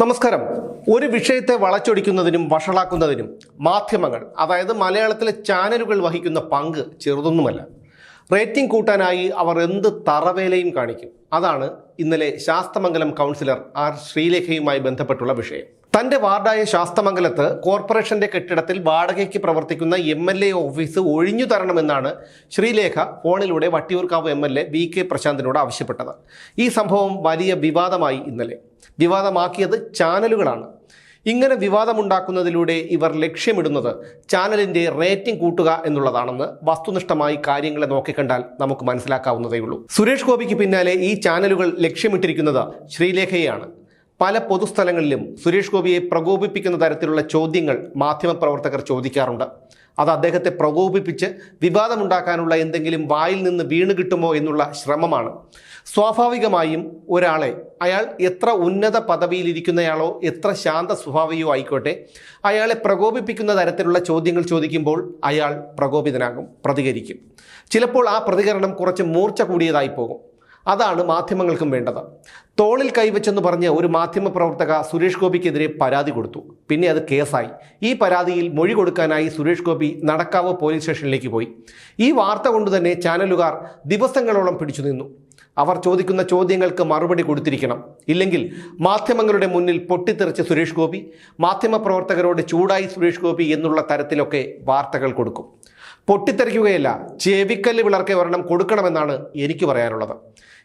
നമസ്കാരം. ഒരു വിഷയത്തെ വളച്ചൊടിക്കുന്നതിനും വഷളാക്കുന്നതിനും മാധ്യമങ്ങൾ അതായത് മലയാളത്തിലെ ചാനലുകൾ വഹിക്കുന്ന പങ്ക് ചെറുതൊന്നുമല്ല. റേറ്റിംഗ് കൂട്ടാനായി അവർ എന്ത് തറവേലയും കാണിക്കും. അതാണ് ഇന്നലെ ശാസ്തമംഗലം കൗൺസിലർ ആർ ശ്രീലേഖയുമായി ബന്ധപ്പെട്ടുള്ള വിഷയം. തന്റെ വാർഡായ ശാസ്തമംഗലത്ത് കോർപ്പറേഷന്റെ കെട്ടിടത്തിൽ വാടകയ്ക്ക് പ്രവർത്തിക്കുന്ന എം എൽ എ ഓഫീസ് ഒഴിഞ്ഞു തരണമെന്നാണ് ശ്രീലേഖ ഫോണിലൂടെ Vattiyoorkavu M L A V K പ്രശാന്തിനോട് ആവശ്യപ്പെട്ടത്. ഈ സംഭവം വലിയ വിവാദമായി ഇന്നലെ. വിവാദമാക്കിയത് ചാനലുകളാണ്. ഇങ്ങനെ വിവാദമുണ്ടാക്കുന്നതിലൂടെ ഇവർ ലക്ഷ്യമിടുന്നത് ചാനലിന്റെ റേറ്റിംഗ് കൂട്ടുക എന്നുള്ളതാണെന്ന് വസ്തുനിഷ്ഠമായി കാര്യങ്ങളെ നോക്കിക്കണ്ടാൽ നമുക്ക് മനസ്സിലാക്കാവുന്നതേയുള്ളൂ. സുരേഷ് ഗോപിക്ക് പിന്നാലെ ഈ ചാനലുകൾ ലക്ഷ്യമിട്ടിരിക്കുന്നത് ശ്രീലേഖയെയാണ്. പല പൊതുസ്ഥലങ്ങളിലും സുരേഷ് ഗോപിയെ പ്രകോപിപ്പിക്കുന്ന തരത്തിലുള്ള ചോദ്യങ്ങൾ മാധ്യമപ്രവർത്തകർ ചോദിക്കാറുണ്ട്. അത് അദ്ദേഹത്തെ പ്രകോപിപ്പിച്ച് വിവാദമുണ്ടാക്കാനുള്ള എന്തെങ്കിലും വായിൽ നിന്ന് വീണ് കിട്ടുമോ എന്നുള്ള ശ്രമമാണ്. സ്വാഭാവികമായും ഒരാളെ അയാൾ എത്ര ഉന്നത പദവിയിലിരിക്കുന്നയാളോ എത്ര ശാന്ത സ്വഭാവിയോ ആയിക്കോട്ടെ അയാളെ പ്രകോപിപ്പിക്കുന്ന തരത്തിലുള്ള ചോദ്യങ്ങൾ ചോദിക്കുമ്പോൾ അയാൾ പ്രകോപിതനാകും പ്രതികരിക്കും. ചിലപ്പോൾ ആ പ്രതികരണം കുറച്ച് മൂർച്ച കൂടിയതായി പോകും. അതാണ് മാധ്യമങ്ങൾക്കും വേണ്ടത്. തോളിൽ കൈവച്ചെന്ന് പറഞ്ഞ് ഒരു മാധ്യമ പ്രവർത്തക സുരേഷ് ഗോപിക്കെതിരെ പരാതി കൊടുത്തു. പിന്നെ അത് കേസായി. ഈ പരാതിയിൽ മൊഴി കൊടുക്കാനായി സുരേഷ് ഗോപി നടക്കാവ് പോലീസ് സ്റ്റേഷനിലേക്ക് പോയി. ഈ വാർത്ത കൊണ്ടുതന്നെ ചാനലുകാർ ദിവസങ്ങളോളം പിടിച്ചു നിന്നു. അവർ ചോദിക്കുന്ന ചോദ്യങ്ങൾക്ക് മറുപടി കൊടുത്തിരിക്കണം. ഇല്ലെങ്കിൽ മാധ്യമങ്ങളുടെ മുന്നിൽ പൊട്ടിത്തെറിച്ച സുരേഷ് ഗോപി മാധ്യമപ്രവർത്തകരോട് ചൂടായി സുരേഷ് ഗോപി എന്നുള്ള തരത്തിലൊക്കെ വാർത്തകൾ കൊടുക്കും. പൊട്ടിത്തെറിക്കുകയല്ല ചെവിക്കല്ല് വിളർക്കെ ഒരെണ്ണം കൊടുക്കണമെന്നാണ് എനിക്ക് പറയാനുള്ളത്.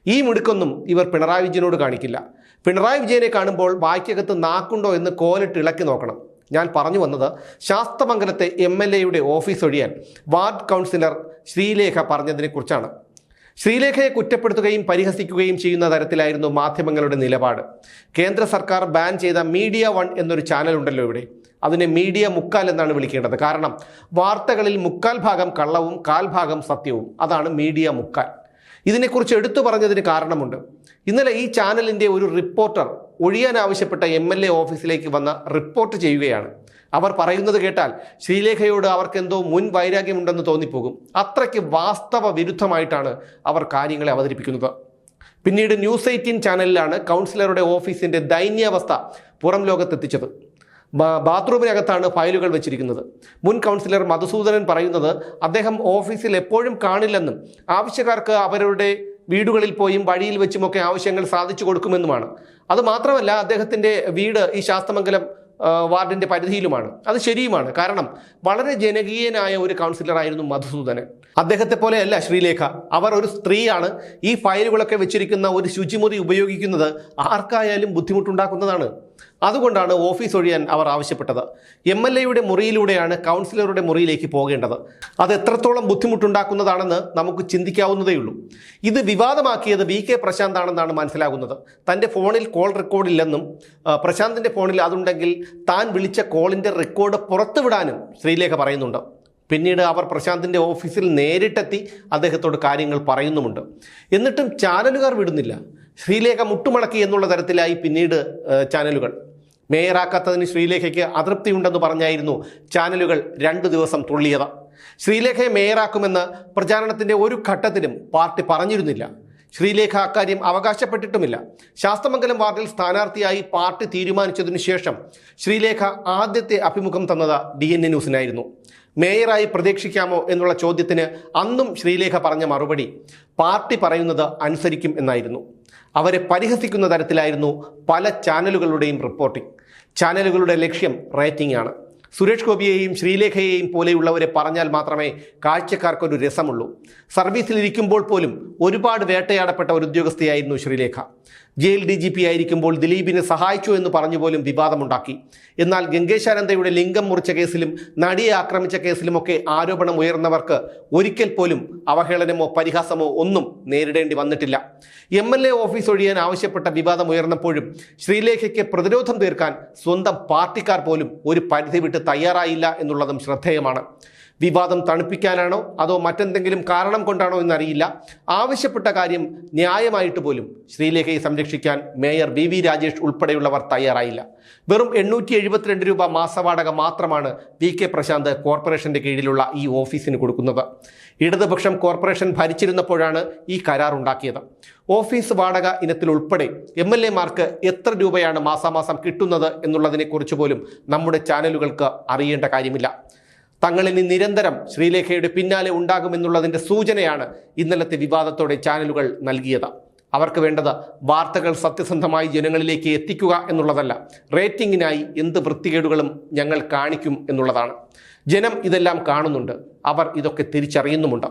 ഈ മിടുക്കൊന്നും ഇവർ പിണറായി വിജയനോട് കാണിക്കില്ല. പിണറായി വിജയനെ കാണുമ്പോൾ വായ്ക്കകത്ത് നാക്കുണ്ടോ എന്ന് കോലിട്ട് ഇളക്കി നോക്കണം. ഞാൻ പറഞ്ഞു വന്നത് ശാസ്തമംഗലത്തെ എം എൽ എയുടെ ഓഫീസ് ഒഴിയാൻ വാർഡ് കൗൺസിലർ ശ്രീലേഖ പറഞ്ഞതിനെക്കുറിച്ചാണ് ശ്രീലേഖയെ കുറ്റപ്പെടുത്തുകയും പരിഹസിക്കുകയും ചെയ്യുന്ന തരത്തിലായിരുന്നു മാധ്യമങ്ങളുടെ നിലപാട്. കേന്ദ്ര സർക്കാർ ബാൻ ചെയ്ത മീഡിയ വൺ എന്നൊരു ചാനലുണ്ടല്ലോ ഇവിടെ. അതിനെ മീഡിയ മുക്കാൽ എന്നാണ് വിളിക്കേണ്ടത്. കാരണം വാർത്തകളിൽ മുക്കാൽ ഭാഗം കള്ളവും കാൽഭാഗം സത്യവും. അതാണ് മീഡിയ മുക്കാൽ. ഇതിനെക്കുറിച്ച് എടുത്തു പറഞ്ഞതിന് കാരണമുണ്ട്. ഇന്നലെ ഈ ചാനലിന്റെ ഒരു റിപ്പോർട്ടർ ഒഴിയാൻ ആവശ്യപ്പെട്ട എം എൽ എ ഓഫീസിലേക്ക് വന്ന് റിപ്പോർട്ട് ചെയ്യുകയാണ്. അവർ പറയുന്നത് കേട്ടാൽ ശ്രീലേഖയോട് അവർക്ക് എന്തോ മുൻ വൈരാഗ്യമുണ്ടെന്ന് തോന്നിപ്പോകും. അത്രയ്ക്ക് വാസ്തവ വിരുദ്ധമായിട്ടാണ് അവർ കാര്യങ്ങളെ അവതരിപ്പിക്കുന്നത്. പിന്നീട് ന്യൂസ് എയ്റ്റീൻ ചാനലിലാണ് കൗൺസിലറുടെ ഓഫീസിന്റെ ദൈന്യാവസ്ഥ പുറം ലോകത്തെത്തിച്ചത്. ബാത്റൂമിനകത്താണ് ഫയലുകൾ വെച്ചിരിക്കുന്നത്. മുൻ കൗൺസിലർ മധുസൂദനൻ പറയുന്നത് അദ്ദേഹം ഓഫീസിൽ എപ്പോഴും കാണില്ലെന്നും ആവശ്യക്കാർക്ക് അവരുടെ വീടുകളിൽ പോയും വഴിയിൽ വെച്ചുമൊക്കെ ആവശ്യങ്ങൾ സാധിച്ചു കൊടുക്കുമെന്നുമാണ്. അത് മാത്രമല്ല അദ്ദേഹത്തിന്റെ വീട് ഈ ശാസ്തമംഗലം വാർഡിന്റെ പരിധിയിലുമാണ്. അത് ശരിയുമാണ്. കാരണം വളരെ ജനകീയനായ ഒരു കൗൺസിലറായിരുന്നു മധുസൂദനൻ. അദ്ദേഹത്തെ പോലെയല്ല ശ്രീലേഖ. അവർ ഒരു സ്ത്രീയാണ്. ഈ ഫയലുകളൊക്കെ വെച്ചിരിക്കുന്ന ഒരു ശുചിമുറി ഉപയോഗിക്കുന്നത് ആർക്കായാലും ബുദ്ധിമുട്ടുണ്ടാക്കുന്നതാണ്. അതുകൊണ്ടാണ് ഓഫീസ് ഒഴിയാൻ അവർ ആവശ്യപ്പെട്ടത്. എം എൽ എയുടെ മുറിയിലൂടെയാണ് കൗൺസിലറുടെ മുറിയിലേക്ക് പോകേണ്ടത്. അത് എത്രത്തോളം ബുദ്ധിമുട്ടുണ്ടാക്കുന്നതാണെന്ന് നമുക്ക് ചിന്തിക്കാവുന്നതേയുള്ളൂ ഇത് വിവാദമാക്കിയത് വി കെ പ്രശാന്ത് ആണെന്നാണ് മനസ്സിലാകുന്നത്. തന്റെ ഫോണിൽ കോൾ റെക്കോർഡില്ലെന്നും പ്രശാന്തിന്റെ ഫോണിൽ അതുണ്ടെങ്കിൽ താൻ വിളിച്ച കോളിന്റെ റെക്കോർഡ് പുറത്തുവിടാനും ശ്രീലേഖ പറയുന്നുണ്ട്. പിന്നീട് അവർ പ്രശാന്തിന്റെ ഓഫീസിൽ നേരിട്ടെത്തി അദ്ദേഹത്തോട് കാര്യങ്ങൾ പറയുന്നുമുണ്ട്. എന്നിട്ടും ചാനലുകാർ വിടുന്നില്ല. ശ്രീലേഖ മുട്ടുമടക്കി എന്നുള്ള തരത്തിലായി പിന്നീട് ചാനലുകൾ. മേയറാക്കാത്തതിന് ശ്രീലേഖയ്ക്ക് അതൃപ്തിയുണ്ടെന്ന് പറഞ്ഞായിരുന്നു ചാനലുകൾ രണ്ടു ദിവസം തുള്ളിയത്. ശ്രീലേഖയെ മേയറാക്കുമെന്ന് പ്രചാരണത്തിന്റെ ഒരു ഘട്ടത്തിലും പാർട്ടി പറഞ്ഞിരുന്നില്ല. ശ്രീലേഖ അക്കാര്യം അവകാശപ്പെട്ടിട്ടുമില്ല. ശാസ്തമംഗലം വാർഡിൽ സ്ഥാനാർത്ഥിയായി പാർട്ടി തീരുമാനിച്ചതിനു ശേഷം ശ്രീലേഖ ആദ്യത്തെ അഭിമുഖം തന്നത് ഡി എൻ എ ന്യൂസിനായിരുന്നു. മേയറായി പ്രതീക്ഷിക്കാമോ എന്നുള്ള ചോദ്യത്തിന് അന്നും ശ്രീലേഖ പറഞ്ഞ മറുപടി പാർട്ടി പറയുന്നത് അനുസരിക്കും എന്നായിരുന്നു. അവരെ പരിഹസിക്കുന്ന തരത്തിലായിരുന്നു പല ചാനലുകളുടെയും റിപ്പോർട്ടിംഗ് ചാനലുകളുടെ ലക്ഷ്യം റേറ്റിംഗ് ആണ്. സുരേഷ് ഗോപിയെയും ശ്രീലേഖയെയും പോലെയുള്ളവരെ പറഞ്ഞാൽ മാത്രമേ കാഴ്ചക്കാർക്കൊരു രസമുള്ളൂ. സർവീസിലിരിക്കുമ്പോൾ പോലും ഒരുപാട് വേട്ടയാടപ്പെട്ട ഒരു ഉദ്യോഗസ്ഥയായിരുന്നു Sreelekha. Jail D G P ആയിരിക്കുമ്പോൾ ദിലീപിനെ സഹായിച്ചു എന്ന് പറഞ്ഞു പോലും വിവാദമുണ്ടാക്കി. എന്നാൽ ഗംഗേശാനന്ദയുടെ ലിംഗം മുറിച്ച കേസിലും നടിയെ ആക്രമിച്ച കേസിലുമൊക്കെ ആരോപണം ഉയർന്നവർക്ക് ഒരിക്കൽ പോലും അവഹേളനമോ പരിഹാസമോ ഒന്നും നേരിടേണ്ടി വന്നിട്ടില്ല. എം എൽ എ ഓഫീസ് ഒഴിയാൻ ആവശ്യപ്പെട്ട വിവാദം ഉയർന്നപ്പോഴും ശ്രീലേഖയ്ക്ക് പ്രതിരോധം തീർക്കാൻ സ്വന്തം പാർട്ടിക്കാർ പോലും ഒരു പരിധി വിട്ട് തയ്യാറായില്ല എന്നുള്ളതും ശ്രദ്ധേയമാണ്. വിവാദം തണുപ്പിക്കാനാണോ അതോ മറ്റെന്തെങ്കിലും കാരണം കൊണ്ടാണോ എന്നറിയില്ല. ആവശ്യപ്പെട്ട കാര്യം ന്യായമായിട്ട് പോലും ശ്രീലേഖയെ സംരക്ഷിക്കാൻ മേയർ വി വി രാജേഷ് ഉൾപ്പെടെയുള്ളവർ തയ്യാറായില്ല. വെറും എണ്ണൂറ്റി എഴുപത്തിരണ്ട് രൂപ മാസവാടക മാത്രമാണ് വി കെ പ്രശാന്ത് കോർപ്പറേഷന്റെ കീഴിലുള്ള ഈ ഓഫീസിന് കൊടുക്കുന്നത്. ഇടതുപക്ഷം കോർപ്പറേഷൻ ഭരിച്ചിരുന്നപ്പോഴാണ് ഈ കരാർ ഉണ്ടാക്കിയത് ഓഫീസ് വാടക ഇനത്തിൽ ഉൾപ്പെടെ എം എൽ എമാർക്ക് എത്ര രൂപയാണ് മാസാമാസം കിട്ടുന്നത് എന്നുള്ളതിനെക്കുറിച്ച് പോലും നമ്മുടെ ചാനലുകൾക്ക് അറിയേണ്ട കാര്യമില്ല. തങ്ങളിൽ നിന്ന് നിരന്തരം ശ്രീലേഖയുടെ പിന്നാലെ ഉണ്ടാകുമെന്നുള്ളതിന്റെ സൂചനയാണ് ഇന്നലത്തെ വിവാദത്തോടെ ചാനലുകൾ നൽകിയത്. അവർക്ക് വേണ്ടത് വാർത്തകൾ സത്യസന്ധമായി ജനങ്ങളിലേക്ക് എത്തിക്കുക എന്നുള്ളതല്ല റേറ്റിംഗിനായി എന്ത് വൃത്തികേടുകളും ഞങ്ങൾ കാണിക്കും എന്നുള്ളതാണ്. ജനം ഇതെല്ലാം കാണുന്നുണ്ട്. അവർ ഇതൊക്കെ തിരിച്ചറിയുന്നുമുണ്ട്.